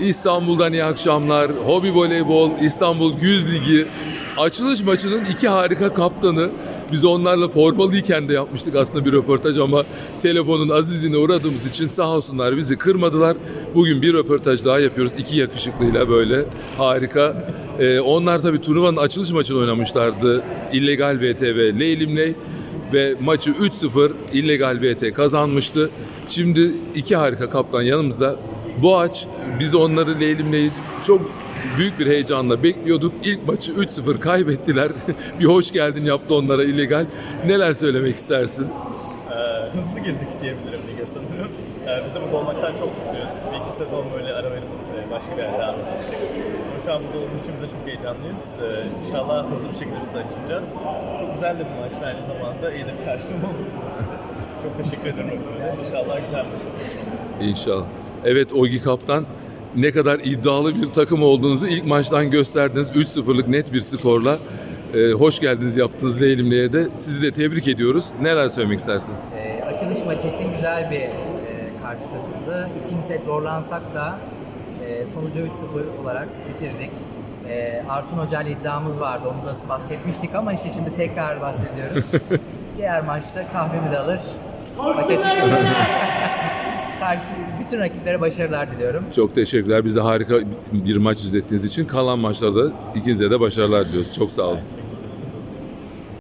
İstanbul'dan iyi akşamlar. Hobi voleybol, İstanbul Güz Ligi. Açılış maçının iki harika kaptanı. Biz onlarla formalıyken de yapmıştık aslında bir röportaj ama telefonun azizine uğradığımız için sağ olsunlar bizi kırmadılar. Bugün bir röportaj daha yapıyoruz. iki yakışıklıyla böyle harika. Ee, onlar tabii turnuvanın açılış maçını oynamışlardı. İllegal VTV Leylimley ve maçı 3-0 illegal VT kazanmıştı. Şimdi iki harika kaptan yanımızda. Boğaç biz onları Leylimley'i çok büyük bir heyecanla bekliyorduk. İlk maçı 3-0 kaybettiler. bir hoş geldin yaptı onlara illegal. Neler söylemek istersin? Ee, hızlı girdik diyebilirim lige sanırım. Ee, biz de burada olmaktan çok mutluyuz. Bir iki sezon böyle ara verip e, başka bir yerde. Ama şu an burada olduğumuz için biz de çok heyecanlıyız. Ee, inşallah hızlı bir şekilde biz de açılacağız. Çok güzel de bir maçtı aynı zamanda. İyi de bir karşılama oldu bizim için. Çok teşekkür ederim. İnşallah güzel bir maç olur. İnşallah. Evet Ogi Kaptan ne kadar iddialı bir takım olduğunuzu ilk maçtan gösterdiniz. 3-0'lık net bir skorla. Ee, hoş geldiniz yaptığınız Leylimley'e de. Sizi de tebrik ediyoruz. Neler söylemek istersin? Ee, açılış maçı için güzel bir e, karşı takımdı. İkinci set zorlansak da e, sonucu 3-0 olarak bitirdik. E, Artun Hoca ile iddiamız vardı, onu da bahsetmiştik ama işte şimdi tekrar bahsediyoruz. Diğer maçta kahvemi de alır, maça çıkarım. Karşı bütün rakiplere başarılar diliyorum. Çok teşekkürler. Bize harika bir maç izlettiğiniz için. Kalan maçlarda ikinize de başarılar diliyoruz. Çok sağ olun.